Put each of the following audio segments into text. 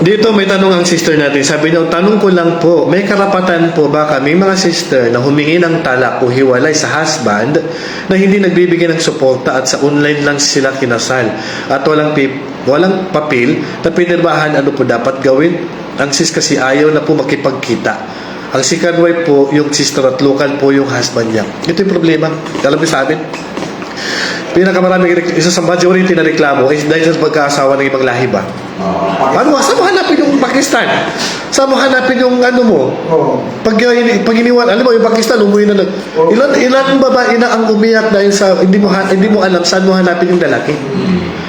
Dito may tanong ang sister natin. Sabi niya, tanong ko lang po, may karapatan po ba kami mga sister na humingi ng talak o hiwalay sa husband na hindi nagbibigay ng suporta at sa online lang sila kinasal at walang pip, walang papel na pinirmahan ano po dapat gawin? Ang sis kasi ayaw na po makipagkita. Ang second wife po, yung sister at local po yung husband niya. Ito yung problema. Alam niyo sa amin? Pinakamaraming, rek- isa sa majority na reklamo is dahil sa pagkaasawa ng ibang lahi ba? Oo. Ano, saan mo hanapin yung Pakistan? Saan mo hanapin yung ano mo? Oo. Pag, pag iniwan, alam mo, yung Pakistan, umuwi na nag... Oh. Ilan, ilan babae na ang umiyak dahil sa... Hindi mo, hindi mo alam saan mo hanapin yung lalaki.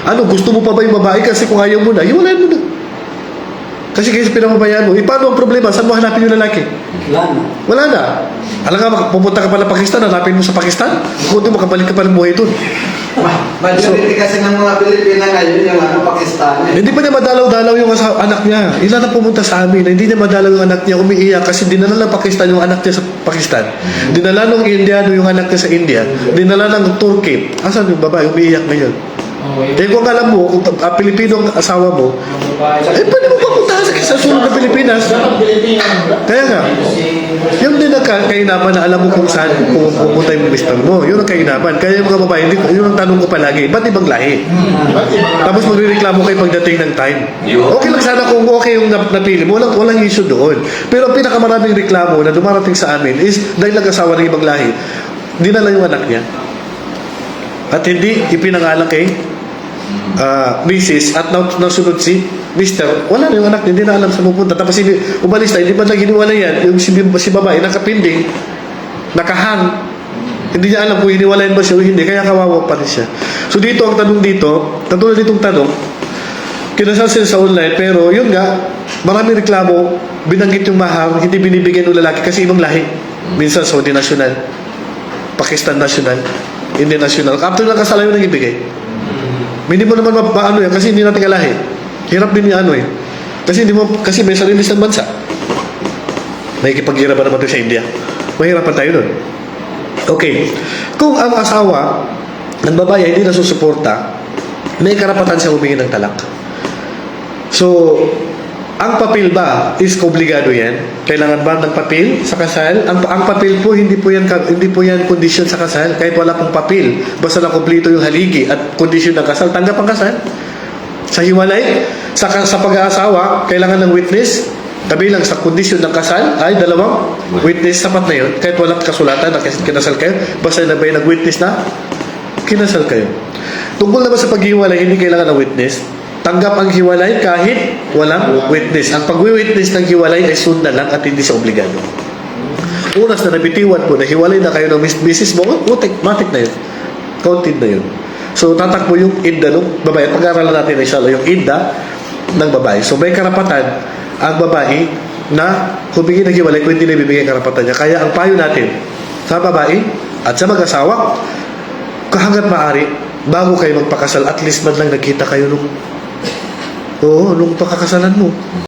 Ano, gusto mo pa ba yung babae? Kasi kung ayaw mo na, iwalayan mo na. Kasi kasi pinamabayaan mo. Eh, paano ang problema? Saan mo hanapin yung lalaki? Wala na. Wala na. Alam ka, mak- pupunta ka pala Pakistan, hanapin mo sa Pakistan. Kung di makabalik ka pa ng buhay doon. Majority kasi ng mga Pilipina ngayon yung ano, Pakistani. Hindi pa niya madalaw-dalaw yung asa- anak niya. Ilan na pumunta sa amin na hindi niya madalaw yung anak niya, umiiyak kasi dinala ng Pakistan yung anak niya sa Pakistan. Dinala ng Indiano yung anak niya sa India. Dinala ng Turkey. Asan yung babae? Umiiyak ngayon. Okay. Eh kung alam mo, kung uh, Pilipino ang asawa mo, eh pwede papuntahan sa, sa sunod na Pilipinas. Kaya nga, yung din ang ka- kainaman na alam mo kung saan kung pupunta yung mister mo. Yun ang kainaman. Kaya yung mga babae, yun ang tanong ko palagi, ba't ibang lahi? Tapos magrereklamo kayo pagdating ng time. Okay lang sana kung okay yung nap- napili mo, walang, walang issue doon. Pero ang pinakamaraming reklamo na dumarating sa amin is dahil nag-asawa ng ibang lahi, dinala yung anak niya. At hindi ipinangalan kay ah Mrs. at nasunod si Mr. Wala na yung anak hindi na alam saan pupunta. Tapos hindi, umalis na, hindi pa naging wala yan. Yung si, si babae, nakapinding, nakahang, hindi niya alam kung hiniwalayan ba siya o hindi, kaya kawawa pa rin siya. So dito, ang tanong dito, katulad ditong tanong, kinasal sila sa online, pero yun nga, maraming reklamo, binanggit yung mahal, hindi binibigyan ng lalaki kasi ibang lahi. Minsan Saudi national, Pakistan national, Indian national. After ng kasal yun ang ibigay. Hindi mo naman mapaano yan kasi hindi natin kalahi. Hirap din ano eh. Kasi hindi mo, kasi may sarili sa bansa. Nakikipaghirapan naman tayo sa India. Mahirapan tayo doon. Okay. Kung ang asawa ng babae hindi nasusuporta, may karapatan siya humingi ng talak. So, ang papel ba is obligado yan? Kailangan ba ng papel sa kasal? Ang, ang papel po hindi po yan hindi po yan kondisyon sa kasal kahit wala pong papel. Basta na kumpleto yung haligi at kondisyon ng kasal, tanggap ang kasal. Sa hiwalay, sa, sa pag-aasawa, kailangan ng witness. Kabilang sa kondisyon ng kasal ay dalawang witness sapat na yun. Kahit walang kasulatan na kinasal kayo, basta na ba yung nag-witness na kinasal kayo. Tungkol naman sa paghiwalay, hindi kailangan ng witness. Tanggap ang hiwalay kahit walang witness. Ang pag-witness ng hiwalay ay sundan lang at hindi sa obligado. Unas na nabitiwan po na hiwalay na kayo ng mis- misis mo, utik, matik na yun. Counted na yun. So, tatakbo yung idda ng babae. At pag-aaralan natin na inshallah yung idda ng babae. So, may karapatan ang babae na humingi ng hiwalay kung hindi na ibibigay karapatan niya. Kaya ang payo natin sa babae at sa mag-asawa, hanggat maaari, bago kayo magpakasal, at least man lang nagkita kayo nung Oo, nung pakakasalan mo.